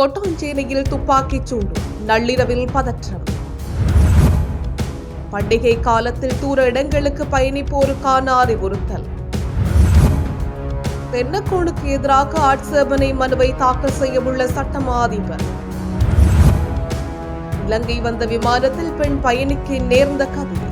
கொட்டாஞ்சேனையில் துப்பாக்கிச் சூடு நள்ளிரவில் பதற்றம். பண்டிகை காலத்தில் தூர இடங்களுக்கு பயணிப்போருக்கான அறிவுறுத்தல். தென்னக்கோளுக்கு எதிராக ஆட்சேபனை மனுவை தாக்கல் செய்யவுள்ள சட்டமா அதிபர் இலங்கை வந்த விமானத்தில் பெண் பயணிக்கு நேர்ந்த கதை.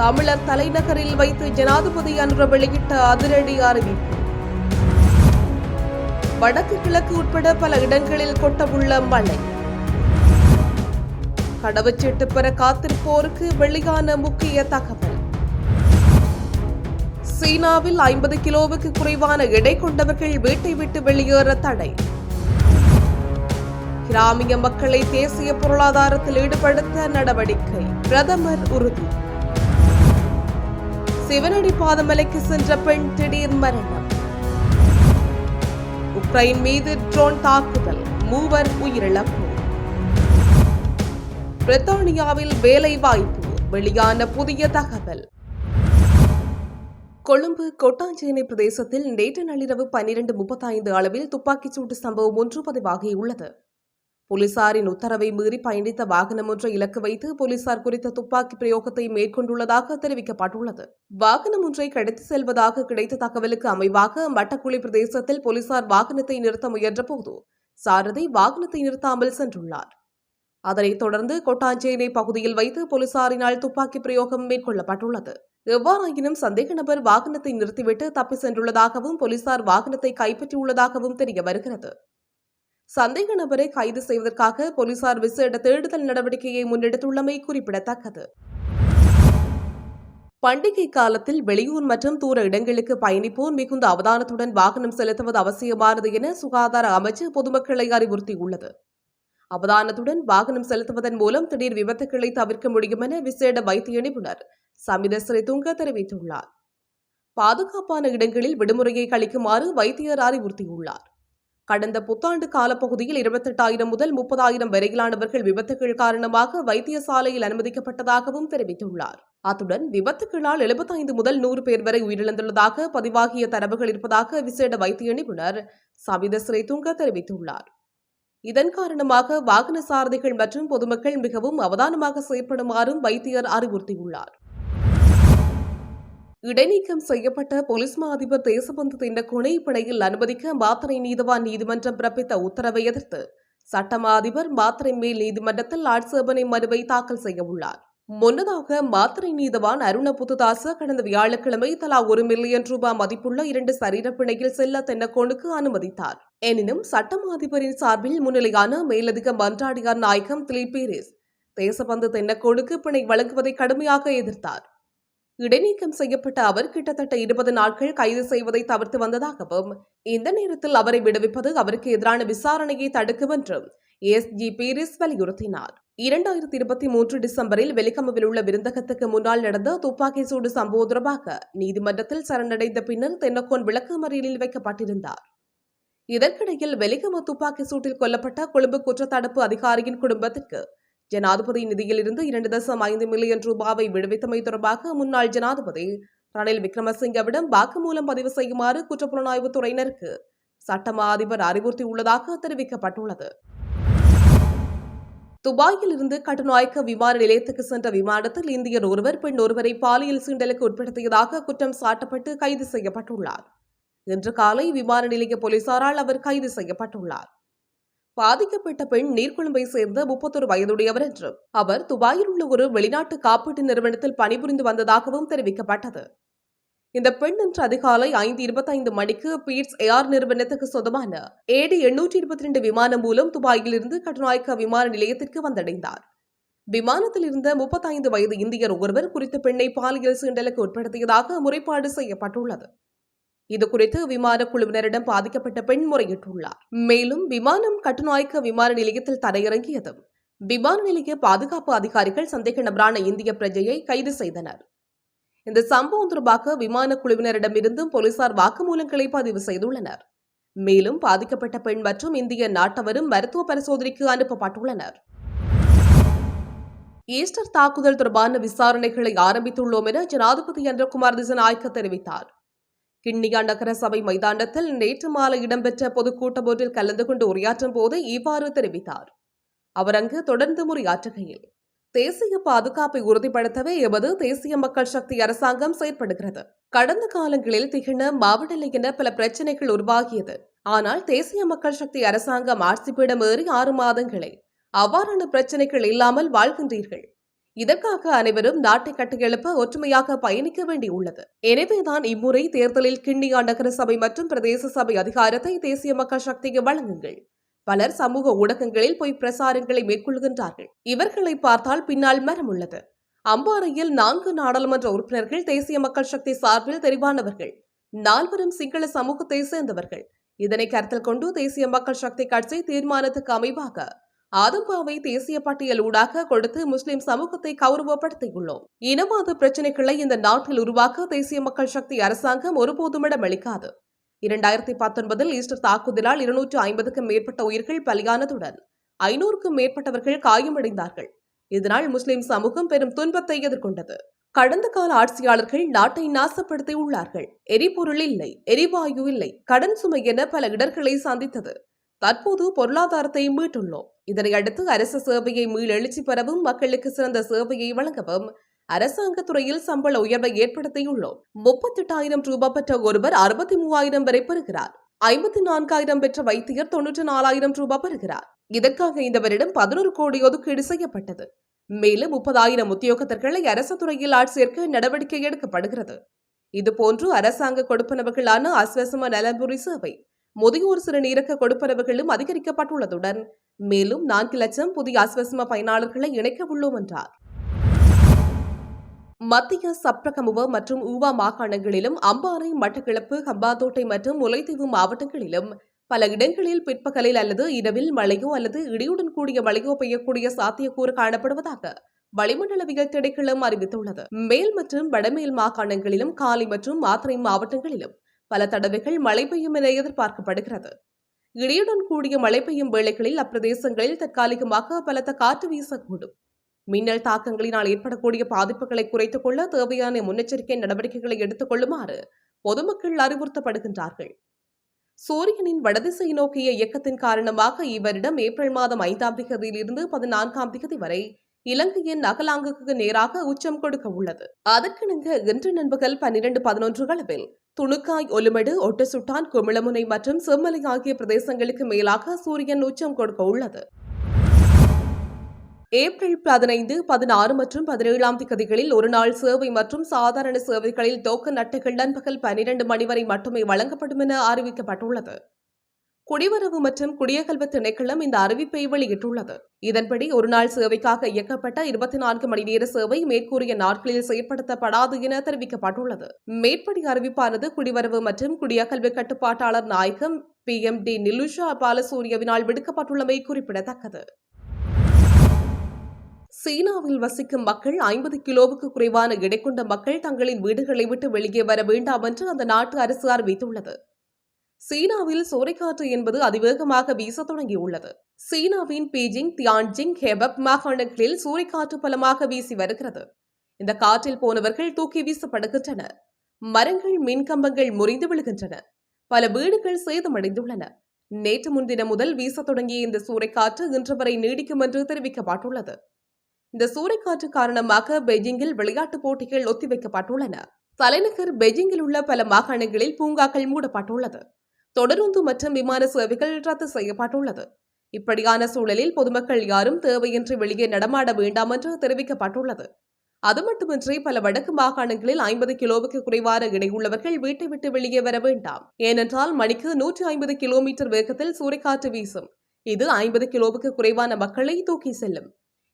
தமிழர் தலைநகரில் வைத்து ஜனாதிபதி அன்று வெளியிட்ட அதிரடி அறிவிப்பு. வடக்கு கிழக்கு உட்பட பல இடங்களில் கொட்டவுள்ள மழை. கடவுச்சீட்டு பெற காத்திருப்போருக்கு வெளியான முக்கிய தகவல். சீனாவில் ஐம்பது கிலோவுக்கு குறைவான எடை கொண்டவர்கள் வீட்டை விட்டு வெளியேற தடை. கிராமிய மக்களை தேசிய பொருளாதாரத்தில் ஈடுபடுத்த நடவடிக்கை. பிரதமர் உறுதி. சிவனடி பாதமலைக்கு சென்ற பெண் திடீர் மரணம். உக்ரைன் மீது ட்ரோன் தாக்குதல் மூவர் உயிரிழப்பு. பிரித்தானியாவில் வேலை வாய்ப்பு வெளியான புதிய தகவல். கொழும்பு கொட்டாஞ்சேனை பிரதேசத்தில் நேற்று நள்ளிரவு பன்னிரண்டு முப்பத்தைந்து அளவில் துப்பாக்கிச் சூட்டு சம்பவம் ஒன்று பதிவாகியுள்ளது. போலீசாரின் உத்தரவை மீறி பயணித்த வாகனம் ஒன்றை இலக்கு வைத்து போலீசார் குறித்த துப்பாக்கி பிரயோகத்தை மேற்கொண்டுள்ளதாக தெரிவிக்கப்பட்டுள்ளது. வாகனம் ஒன்றை கடத்தி செல்வதாக கிடைத்த தகவலுக்கு அமைவாக மட்டக்குழி பிரதேசத்தில் போலீசார் வாகனத்தை நிறுத்த முயன்றபோது சாரதி வாகனத்தை நிறுத்தாமல் சென்றுள்ளார். அதனைத் தொடர்ந்து கொட்டாஞ்சேனை பகுதியில் வைத்து போலீசாரினால் துப்பாக்கி பிரயோகம் மேற்கொள்ளப்பட்டுள்ளது. எவ்வாறாயினும் சந்தேக நபர் வாகனத்தை நிறுத்திவிட்டு தப்பி சென்றுள்ளதாகவும் போலீசார் வாகனத்தை கைப்பற்றியுள்ளதாகவும் தெரிய வருகிறது. சந்தேக நபரை கைது செய்வதற்காக போலீசார் விசேட தேடுதல் நடவடிக்கையை முன்னெடுத்துள்ளமை குறிப்பிடத்தக்கது. பண்டிகை காலத்தில் வெளியூர் மற்றும் தூர இடங்களுக்கு பயணிப்போர் மிகுந்த அவதானத்துடன் வாகனம் செலுத்துவது அவசியமானது என சுகாதார அமைச்சு பொதுமக்களை அறிவுறுத்தியுள்ளது. அவதானத்துடன் வாகனம் செலுத்துவதன் மூலம் திடீர் விபத்துக்களை தவிர்க்க முடியும் என விசேட வைத்திய நிபுணர் சமிதஸ்ரீ துங்க தெரிவித்துள்ளார். பாதுகாப்பான இடங்களில் விடுமுறையை கழிக்குமாறு வைத்தியர் அறிவுறுத்தியுள்ளார். கடந்த புத்தாண்டு காலப்பகுதியில் இருபத்தெட்டாயிரம் முதல் முப்பதாயிரம் வரையிலானவர்கள் விபத்துகள் காரணமாக வைத்தியசாலையில் அனுமதிக்கப்பட்டதாகவும் தெரிவித்துள்ளார். அத்துடன் விபத்துகளால் எழுபத்தைந்து முதல் நூறு பேர் வரை உயிரிழந்துள்ளதாக பதிவாகிய தரவுகள் இருப்பதாக விசேட வைத்திய நிபுணர் சபித துங்க தெரிவித்துள்ளார். இதன் காரணமாக வாகன சாரதிகள் மற்றும் பொதுமக்கள் மிகவும் அவதானமாக செயற்படுமாறும் வைத்தியர் அறிவுறுத்தியுள்ளார். இடைநீக்கம் செய்யப்பட்ட போலீஸ் மா அதிபர் தேசபந்து திண்டக்கோனை பிணையில் அனுமதிக்க மாத்திரை நீதவான் நீதிமன்றம் பிறப்பித்த உத்தரவை எதிர்த்து சட்டமா அதிபர் மாத்தறை மேல் நீதிமன்றத்தில் ஆட்சேபனை மனுவை தாக்கல் செய்யவுள்ளார் முன்னதாக மாத்திரை நீதவான் அருண புத்துதாச கடந்த வியாழக்கிழமை தலா ஒரு மில்லியன் ரூபாய் மதிப்புள்ள இரண்டு சரீர பிணையில் செல்ல தென்னக்கோனுக்கு அனுமதித்தார். எனினும் சட்டம் அதிபரின் சார்பில் முன்னிலையான மேலதிக மன்றாடியார் நாயகம் திலீப் பீரிஸ் தேசபந்து தென்னக்கோனுக்கு பிணை வழங்குவதை கடுமையாக எதிர்த்தார். இடைநீக்கம் செய்யப்பட்ட அவர் கிட்டத்தட்ட இருபது நாட்கள் கைது செய்வதை தவிர்த்து வந்ததாகவும் இந்த நேரத்தில் அவரை விடுவிப்பது அவருக்கு எதிரான விசாரணையை தடுக்கும் என்றும் எஸ். ஜி. பீரிஸ் வலியுறுத்தினார். இரண்டாயிரத்தி இருபத்தி மூன்று டிசம்பரில் வெலிகமவில் உள்ள விருந்தகத்துக்கு முன்னால் நடந்த துப்பாக்கி சூடு சம்பவம் தொடர்பாக நீதிமன்றத்தில் சரணடைந்த பின்னர் தென்னக்கோன் விளக்கமறியலில் வைக்கப்பட்டிருந்தார். இதற்கிடையில் வெலிகம துப்பாக்கி சூட்டில் கொல்லப்பட்ட கொழும்பு குற்றத்தடுப்பு அதிகாரியின் குடும்பத்திற்கு ஜனாதிபதி நிதியிலிருந்து இரண்டு தசம் ஐந்து மில்லியன் ரூபாவை விடுவித்தமை தொடர்பாக முன்னாள் ஜனாதிபதி ரணில் விக்ரமசிங்கவிடம் வாக்குமூலம் பதிவு செய்யுமாறு குற்றப்புலனாய்வு துறையினருக்கு சட்டமா அதிபர் அறிவுறுத்தியுள்ளதாக தெரிவிக்கப்பட்டுள்ளது. துபாயில் இருந்து கட்டுநாயக்க விமான நிலையத்துக்கு சென்ற விமானத்தில் இந்தியர் ஒருவர் பெண் ஒருவரை பாலியல் சீண்டலுக்கு உட்படுத்தியதாக குற்றம் சாட்டப்பட்டு கைது செய்யப்பட்டுள்ளார். இன்று காலை விமான நிலைய போலீசாரால் அவர் கைது செய்யப்பட்டுள்ளார். பாதிக்கப்பட்ட பெண் நீர்கொழும்பை சேர்ந்த முப்பத்தொரு வயதுடையவர் என்றும் அவர் துபாயில் உள்ள ஒரு வெளிநாட்டு காப்பீட்டு நிறுவனத்தில் பணிபுரிந்து வந்ததாகவும் தெரிவிக்கப்பட்டது. இந்த பெண் இன்று அதிகாலை ஐந்து இருபத்தைந்து மணிக்கு பீட்ஸ் ஏஆர் நிறுவனத்துக்கு சொந்தமான ஏடி எண்ணூற்றி இருபத்தி ரெண்டு விமானம் மூலம் துபாயில் இருந்து கட்டுநாயக்க விமான நிலையத்திற்கு வந்தடைந்தார். விமானத்தில் இருந்த முப்பத்தைந்து வயது இந்தியர் ஒருவர் குறித்த பெண்ணை பாலியல் சீண்டலுக்கு உட்படுத்தியதாக முறைப்பாடு செய்யப்பட்டுள்ளது. இதுகுறித்து விமான குழுவினரிடம் பாதிக்கப்பட்ட பெண் முறையிட்டுள்ளார். மேலும் விமானம் கட்டுநாயக்க விமான நிலையத்தில் தரையிறங்கியதும் விமான நிலைய பாதுகாப்பு அதிகாரிகள் சந்தேக நபரான இந்திய பிரஜையை கைது செய்தனர். இந்த சம்பவம் தொடர்பாக விமான குழுவினரிடமிருந்தும் போலீசார் வாக்குமூலங்களை பதிவு செய்துள்ளனர். மேலும் பாதிக்கப்பட்ட பெண் மற்றும் இந்திய நாட்டவரும் மருத்துவ பரிசோதனைக்கு அனுப்பப்பட்டுள்ளனர். ஈஸ்டர் தாக்குதல் தொடர்பான விசாரணைகளை ஆரம்பித்துள்ளோம் என ஜனாதிபதி சந்திரகுமார் திசநாயக்க தெரிவித்தார். கிண்ணியா நகர சபை மைதானத்தில் நேற்று மாலை இடம்பெற்ற பொதுக்கூட்டம் ஒன்றில் கலந்து கொண்டு உரையாற்றும் போது இவ்வாறு தெரிவித்தார். அவர் அங்கு தொடர்ந்து உரையாற்றுகையில் தேசிய பாதுகாப்பை உறுதிப்படுத்தவே எமது தேசிய மக்கள் சக்தி அரசாங்கம் செயற்படுகிறது. கடந்த காலங்களில் திகழ மாவட்ட என பல பிரச்சனைகள் உருவாகியது. ஆனால் தேசிய மக்கள் சக்தி அரசாங்கம் ஆட்சிப்பீடம் ஏறி ஆறு மாதங்களே அவ்வாறான பிரச்சனைகள் இல்லாமல் வாழ்கின்றீர்கள். இதற்காக அனைவரும் நாட்டை கட்டியெழுப்ப ஒற்றுமையாக பயணிக்க வேண்டியுள்ளது. எனவேதான் இம்முறை தேர்தலில் கிண்ணியா நகர சபை மற்றும் பிரதேச சபை அதிகாரத்தை தேசிய மக்கள் சக்திக்கு வழங்குங்கள். பலர் சமூக ஊடகங்களில் போய் பிரசாரங்களை மேற்கொள்கின்றார்கள். இவர்களை பார்த்தால் பின்னால் மரம் உள்ளது அம்பாறையில் நான்கு நாடாளுமன்ற உறுப்பினர்கள் தேசிய மக்கள் சக்தி சார்பில் தெரிவானவர்கள். நால்வரும் சிங்கள சமூகத்தை சேர்ந்தவர்கள். இதனை கருத்தில் கொண்டு தேசிய மக்கள் சக்தி கட்சி தீர்மானத்துக்கு அமைவாக ஆதம்பாவை தேசிய பட்டியல் ஊடாக கொடுத்து முஸ்லிம் சமூகத்தை கௌரவப்படுத்தியுள்ளோம். இனவாத பிரச்சினைகளை இந்த நாட்டில் உருவாக்க தேசிய மக்கள் சக்தி அரசாங்கம் ஒருபோதும் இடமளிக்காது. இரண்டாயிரத்தி பத்தொன்பதில் ஈஸ்டர் தாக்குதலால் இருநூற்று ஐம்பதுக்கும் மேற்பட்ட உயிர்கள் பலியானதுடன் ஐநூறுக்கும் மேற்பட்டவர்கள் காயமடைந்தார்கள். இதனால் முஸ்லிம் சமூகம் பெரும் துன்பத்தை எதிர்கொண்டது. கடந்த கால ஆட்சியாளர்கள் நாட்டை நாசப்படுத்தி உள்ளார்கள் எரிபொருள் இல்லை எரிவாயு இல்லை கடன் சுமை என பல இடர்களை சந்தித்தது. தற்போது பொருளாதாரத்தை மீட்டுள்ளோம். இதனை அடுத்து அரசு சேவையை மீளெழுச்சி பெறவும் மக்களுக்கு சிறந்த சேவையை வழங்கவும் அரசாங்க துறையில் சம்பள உயர்வை ஏற்படுத்தியுள்ளோம். முப்பத்தெட்டாயிரம் ரூபாய் பெற்ற ஒருவர் அறுபத்தி மூவாயிரம் வரை பெறுகிறார். ஐம்பத்தி நான்காயிரம் பெற்ற வைத்தியர் தொன்னூற்றி நாலாயிரம் ரூபாய் பெறுகிறார். இதற்காக இந்த வருடம் பதினோரு கோடி ஒதுக்கீடு செய்யப்பட்டது. மேலும் முப்பதாயிரம் உத்தியோகத்தர்களை அரசு துறையில் ஆட்சேர்க்க நடவடிக்கை எடுக்கப்படுகிறது. இதுபோன்று அரசாங்க கொடுப்பனவுகளான அஸ்வசம நலன்புரி சேவை முதியோர் சிறுநீரக கொடுப்பனவுகளும் அதிகரிக்கப்பட்டுள்ளதுடன் மேலும் நான்கு லட்சம் புதிய அஸ்வசம பயனாளர்களை இணைக்க உள்ளோம் என்றார். மத்திய சப்ரகமுவ மற்றும் ஊவா மாகாணங்களிலும் அம்பாறை மட்டக்கிழப்பு ஹம்பாந்தோட்டை மற்றும் முல்லைத்தீவு மாவட்டங்களிலும் பல இடங்களில் பிற்பகலில் அல்லது இரவில் மழையோ அல்லது இடியுடன் கூடிய மழையோ பெய்யக்கூடிய சாத்தியக்கூறு காணப்படுவதாக வளிமண்டலவியல் திணைக்களம் அறிவித்துள்ளது. மேல் மற்றும் வடமேல் மாகாணங்களிலும் காலி மற்றும் மாத்திரை மாவட்டங்களிலும் பல தடவைகள் மழை பெய்யும் என எதிர்பார்க்கப்படுகிறது. இடியுடன் கூடிய மழை பெய்யும் வேளைகளில் அப்பிரதேசங்களில் தற்காலிகமாக பலத்த காற்று வீசக்கூடும். மின்னல் தாக்கங்களினால் ஏற்படக்கூடிய பாதிப்புகளை குறைத்துக் கொள்ள தேவையான முன்னெச்சரிக்கை நடவடிக்கைகளை எடுத்துக் கொள்ளுமாறு பொதுமக்கள் அறிவுறுத்தப்படுகின்றார்கள். சூரியனின் வடதிசை நோக்கிய இயக்கத்தின் காரணமாக இவரிடம் ஏப்ரல் மாதம் ஐந்தாம் தேதியிலிருந்து பதினான்காம் தேதி வரை இலங்கையின் அகலாங்குக்கு நேராக உச்சம் கொடுக்க உள்ளது. அதற்கிணங்க இன்று நண்பகல் பன்னிரண்டு பதினொன்று அளவில் துணுக்காய் ஒலுமெடு ஒட்டசுட்டான் குமிளமுனை மற்றும் செம்மலை ஆகிய பிரதேசங்களுக்கு மேலாக சூரியன் உச்சம் கொடுக்க உள்ளது. ஏப்ரல் பதினைந்து பதினாறு மற்றும் பதினேழாம் திகதிகளில் ஒருநாள் சேவை மற்றும் சாதாரண சேவைகளில் டோக்கன் அட்டைகள் நண்பகல் பனிரெண்டு மணி வரை மட்டுமே வழங்கப்படும் என அறிவிக்கப்பட்டுள்ளது. குடிவரவு மற்றும் குடியகல்வு திணைக்களம் இந்த அறிவிப்பை வெளியிட்டுள்ளது. இதன்படி ஒருநாள் சேவைக்காக இயக்கப்பட்ட இருபத்தி நான்கு மணி நேர சேவை மேற்கூறிய நாட்களில் செயற்படுத்தப்படாது என தெரிவிக்கப்பட்டுள்ளது. மேற்படி அறிவிப்பானது குடிவரவு மற்றும் குடியகல்வு கட்டுப்பாட்டாளர் நாயகம் பி. எம். டி. நிலுஷா பாலசூரியவினால் விடுக்கப்பட்டுள்ளமை குறிப்பிடத்தக்கது. சீனாவில் வசிக்கும் மக்கள் ஐம்பது கிலோவுக்கு குறைவான எடை கொண்ட மக்கள் தங்களின் வீடுகளை விட்டு வெளியே வர வேண்டாம் என்று அந்த நாட்டு அரசு அறிவித்துள்ளது. சீனாவில் சூறைக்காற்று என்பது அதிவேகமாக வீச தொடங்கியுள்ளது. சீனாவின் பீஜிங் தியான்ஜிங் ஹெபப் மாகாணங்களில் சூறைக்காற்று பலமாக வீசி வருகிறது. இந்த காற்றில் போனவர்கள் தூக்கி வீசப்படுகின்றனர். மரங்கள் மின்கம்பங்கள் முறிந்து விழுகின்றன. பல வீடுகள் சேதமடைந்துள்ளன. நேற்று முன்தினம் முதல் வீச தொடங்கிய இந்த சூறைக்காற்று இன்று வரை நீடிக்கும் என்று தெரிவிக்கப்பட்டுள்ளது. இந்த சூறைக்காற்று காரணமாக பெய்ஜிங்கில் விளையாட்டுப் போட்டிகள் ஒத்திவைக்கப்பட்டுள்ளன. தலைநகர் பெய்ஜிங்கில் உள்ள பல மாகாணங்களில் பூங்காக்கள் மூடப்பட்டுள்ளது. தொடருந்து மற்றும் விமான சேவைகள் ரத்து செய்யப்பட்டுள்ளது. இப்படியான சூழலில் பொதுமக்கள் யாரும் தேவையின்றி வெளியே நடமாட வேண்டாம் என்று தெரிவிக்கப்பட்டுள்ளது. அது மட்டுமின்றி பல வடக்கு மாகாணங்களில் ஐம்பது கிலோவுக்கு குறைவான இடையுள்ளவர்கள் வீட்டை விட்டு வெளியே வர வேண்டாம். ஏனென்றால் மணிக்கு நூற்றி ஐம்பது கிலோமீட்டர் வேகத்தில் சூறைக்காற்று வீசும். இது ஐம்பது கிலோவுக்கு குறைவான மக்களை தூக்கி செல்லும்.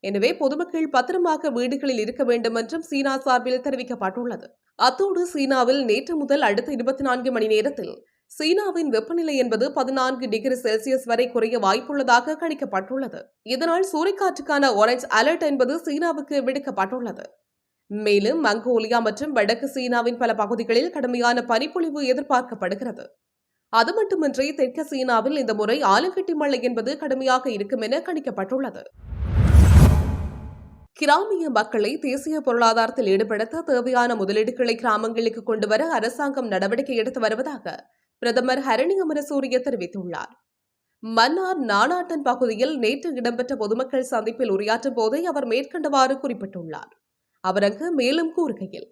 எனவே பொதுமக்கள் பத்திரமாக வீடுகளில் இருக்க வேண்டும் என்றும் சீனா சார்பில் தெரிவிக்கப்பட்டுள்ளது. அத்தோடு சீனாவில் நேற்று முதல் அடுத்த இருபத்தி நான்கு மணி நேரத்தில் சீனாவின் வெப்பநிலை என்பது பதினான்கு டிகிரி செல்சியஸ் வரை குறைய வாய்ப்புள்ளதாக கணிக்கப்பட்டுள்ளது. இதனால் சூறைக்காற்றுக்கான ஆரஞ்ச் அலர்ட் என்பது சீனாவுக்கு விடுக்கப்பட்டுள்ளது. மேலும் மங்கோலியா மற்றும் வடக்கு சீனாவின் பல பகுதிகளில் கடுமையான பனிப்பொழிவு எதிர்பார்க்கப்படுகிறது. அது மட்டுமின்றி தெற்கு சீனாவில் இந்த முறை ஆலங்கட்டி மழை என்பது கடுமையாக இருக்கும் என கணிக்கப்பட்டுள்ளது. கிராமிய மக்களை தேசிய பொருளாதாரத்தில் ஈடுபடுத்த தேவையான முதலீடுகளை கிராமங்களுக்கு கொண்டுவர அரசாங்கம் நடவடிக்கை எடுத்து வருவதாக பிரதமர் ஹரணி அமரசூரிய தெரிவித்துள்ளார். மன்னார் நானாட்டன் பகுதியில் நேற்று இடம்பெற்ற பொதுமக்கள் சந்திப்பில் உரையாற்றும் போதே அவர் மேற்கண்டவாறு குறிப்பிட்டுள்ளார். அவர் அங்கு மேலும் கூறுகையில்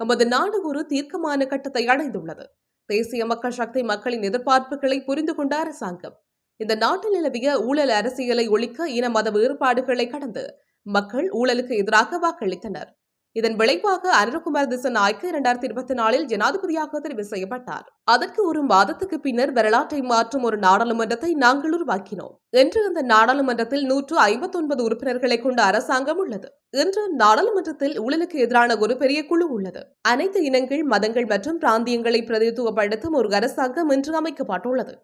நமது நாடு ஒரு தீர்க்கமான கட்டத்தை அடைந்துள்ளது. தேசிய மக்கள் சக்தி மக்களின் எதிர்பார்ப்புகளை புரிந்து கொண்ட அரசாங்கம் இந்த நாட்டில் நிலவிய ஊழல் அரசியலை ஒழிக்க இன மத வேறுபாடுகளை கடந்து மக்கள் ஊழலுக்கு எதிராக வாக்களித்தனர். இதன் விளைவாக அனுரகுமார் திசநாய்க்கு இரண்டாயிரத்தி இருபத்தி நாலில் ஜனாதிபதியாக தெரிவு செய்யப்பட்டார். அதற்கு ஒரு மாதத்துக்கு பின்னர் வரலாற்றை மாற்றும் ஒரு நாடாளுமன்றத்தை நாங்கள் உருவாக்கினோம். இன்று அந்த நாடாளுமன்றத்தில் நூற்று ஐம்பத்தொன்பது உறுப்பினர்களை கொண்ட அரசாங்கம் உள்ளது. இன்று நாடாளுமன்றத்தில் ஊழலுக்கு எதிரான ஒரு பெரிய குழு உள்ளது. அனைத்து இனங்கள் மதங்கள் மற்றும் பிராந்தியங்களை பிரதிநிதித்துவப்படுத்தும் ஒரு அரசாங்கம் இன்று அமைக்கப்பட்டுள்ளது.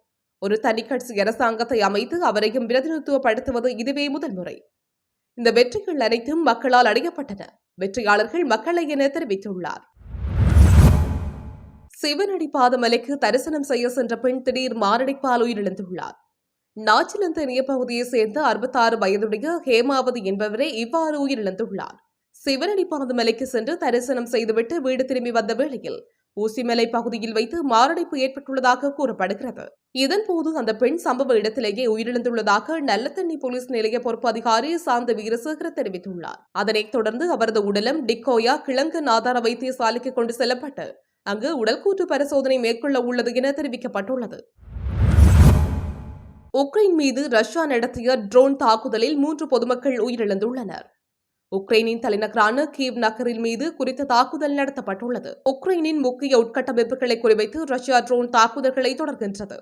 ஒரு தனிக்கட்சி அரசாங்கத்தை அமைத்து அவரையும் பிரதிநிதித்துவப்படுத்துவது இதுவே முதல் முறை. இந்த வெற்றிகள் அனைத்தும் மக்களால் அடையப்பட்டன. வெற்றியாளர்கள் மக்களை என தெரிவித்துள்ளார். சிவனடி பாதமலைக்கு தரிசனம் செய்ய சென்ற பெண் திடீர் மாரடைப்பால் உயிரிழந்துள்ளார். நாச்சிலந்த பகுதியைச் சேர்ந்த அறுபத்தாறு வயதுடைய ஹேமாவதி என்பவரே இவ்வாறு உயிரிழந்துள்ளார். சிவனடி பாதமலைக்கு சென்று தரிசனம் செய்துவிட்டு வீடு திரும்பி வந்த வேளையில் ஊசிமலை பகுதியில் வைத்து மாரடைப்பு ஏற்பட்டுள்ளதாக கூறப்படுகிறது. இதன்போது அந்த பெண் சம்பவ இடத்திலேயே உயிரிழந்துள்ளதாக நல்லத்தண்ணி போலீஸ் நிலைய பொறுப்பு அதிகாரி சாந்த வீரசேகர தெரிவித்துள்ளார். அதனைத் தொடர்ந்து அவரது உடலம் டிக்கோயா கிழங்கு நாதார வைத்தியசாலைக்கு கொண்டு செல்லப்பட்டு அங்கு உடல்கூற்று பரிசோதனை மேற்கொள்ள உள்ளது என தெரிவிக்கப்பட்டுள்ளது. உக்ரைன் மீது ரஷ்யா நடத்திய ட்ரோன் தாக்குதலில் மூன்று பொதுமக்கள் உயிரிழந்துள்ளனர். உக்ரைனின் தலைநகரான கீவ் நகரில் மீது குறித்த தாக்குதல் நடத்தப்பட்டுள்ளது. உக்ரைனின் முக்கிய உட்கட்டமைப்புகளை குறிவைத்து ரஷ்யா ட்ரோன் தாக்குதல்களை தொடர்கின்றது.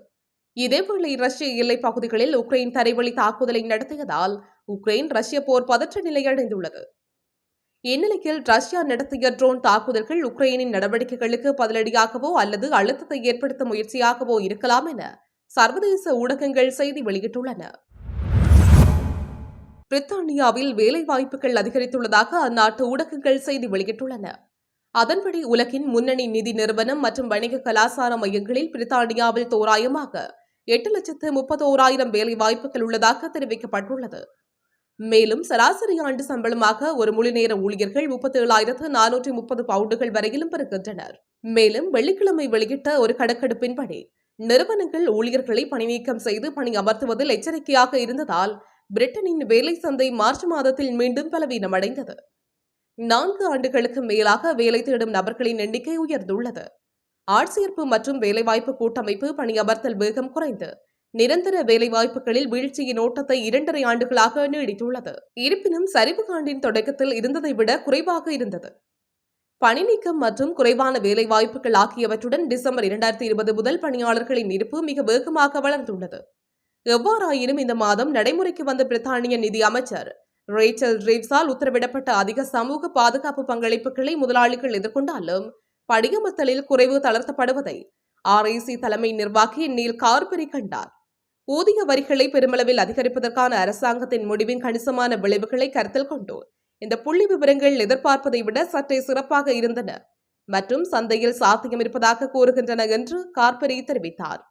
இதேவேளை ரஷ்ய எல்லைப் பகுதிகளில் உக்ரைன் தரைவழி தாக்குதலை நடத்தியதால் உக்ரைன் ரஷ்ய போர் பதற்ற நிலை அடைந்துள்ளது. இந்நிலையில் ரஷ்யா நடத்திய ட்ரோன் தாக்குதல்கள் உக்ரைனின் நடவடிக்கைகளுக்கு பதிலடியாகவோ அல்லது அழுத்தத்தை ஏற்படுத்த முயற்சியாகவோ இருக்கலாம் என சர்வதேச ஊடகங்கள் செய்தி வெளியிட்டுள்ளன. பிரித்தானியாவில் வேலைவாய்ப்புகள் அதிகரித்துள்ளதாக அந்நாட்டு ஊடகங்கள் செய்தி வெளியிட்டுள்ளன. அதன்படி உலகின் முன்னணி நிதி நிறுவனம் மற்றும் வணிக கலாச்சார மையங்களில் பிரித்தானியாவில் தோராயமாக எட்டு லட்சத்து முப்பத்தோராயிரம் வேலை வாய்ப்புகள் உள்ளதாக தெரிவிக்கப்பட்டுள்ளது. மேலும் சராசரி ஆண்டு சம்பளமாக ஒரு முழுநேர ஊழியர்கள் முப்பத்தி ஏழாயிரத்து நானூற்றி முப்பது பவுண்டுகள் வரையிலும் பெறுகின்றனர். மேலும் வெள்ளிக்கிழமை வெளியிட்ட ஒரு கணக்கெடுப்பின்படி நிறுவனங்கள் ஊழியர்களை பணிநீக்கம் செய்து பணி அமர்த்துவதில் எச்சரிக்கையாக இருந்ததால் பிரிட்டனின் வேலை சந்தை மார்ச் மாதத்தில் மீண்டும் பலவீனமடைந்தது. நான்கு ஆண்டுகளுக்கு மேலாக வேலை தேடும் நபர்களின் எண்ணிக்கை உயர்ந்துள்ளது. ஆட்சேர்ப்பு மற்றும் வேலைவாய்ப்பு கூட்டமைப்பு பணியமர்த்தல் வேகம் குறைந்து நிரந்தர வேலைவாய்ப்புகளில் வீழ்ச்சியின் ஓட்டத்தை இரண்டரை ஆண்டுகளாக நீடித்துள்ளது. இருப்பினும் சரிவு காண்டின் தொடக்கத்தில் இருந்ததை விட குறைவாக இருந்தது. பணிநீக்கம் மற்றும் குறைவான வேலைவாய்ப்புகள் ஆகியவற்றுடன் டிசம்பர் இரண்டாயிரத்தி இருபது முதல் பணியாளர்களின் இருப்பு மிக வேகமாக வளர்ந்துள்ளது. எவ்வாறாயினும் இந்த மாதம் நடைமுறைக்கு வந்த பிரித்தானிய நிதி அமைச்சர் ரேச்சல் ரீவ்ஸால் உத்தரவிடப்பட்ட அதிக சமூக பாதுகாப்பு பங்களிப்புகளை முதலாளிகள் எதிர்கொண்டாலும் படியமர்த்தலில் குறைவு தளர்த்தப்படுவதை ஆர்ஐசி தலைமை நிர்வாகி நீல் கார்பெரி கண்டார். ஊதிய வரிகளை பெருமளவில் அதிகரிப்பதற்கான அரசாங்கத்தின் முடிவின் கணிசமான விளைவுகளை கருத்தில் கொண்டு இந்த புள்ளி விவரங்கள் எதிர்பார்ப்பதை விட சற்றே சிறப்பாக இருந்தன மற்றும் சந்தையில் சாத்தியம் இருப்பதாக கூறுகின்றன என்று கார்பெரி தெரிவித்தார்.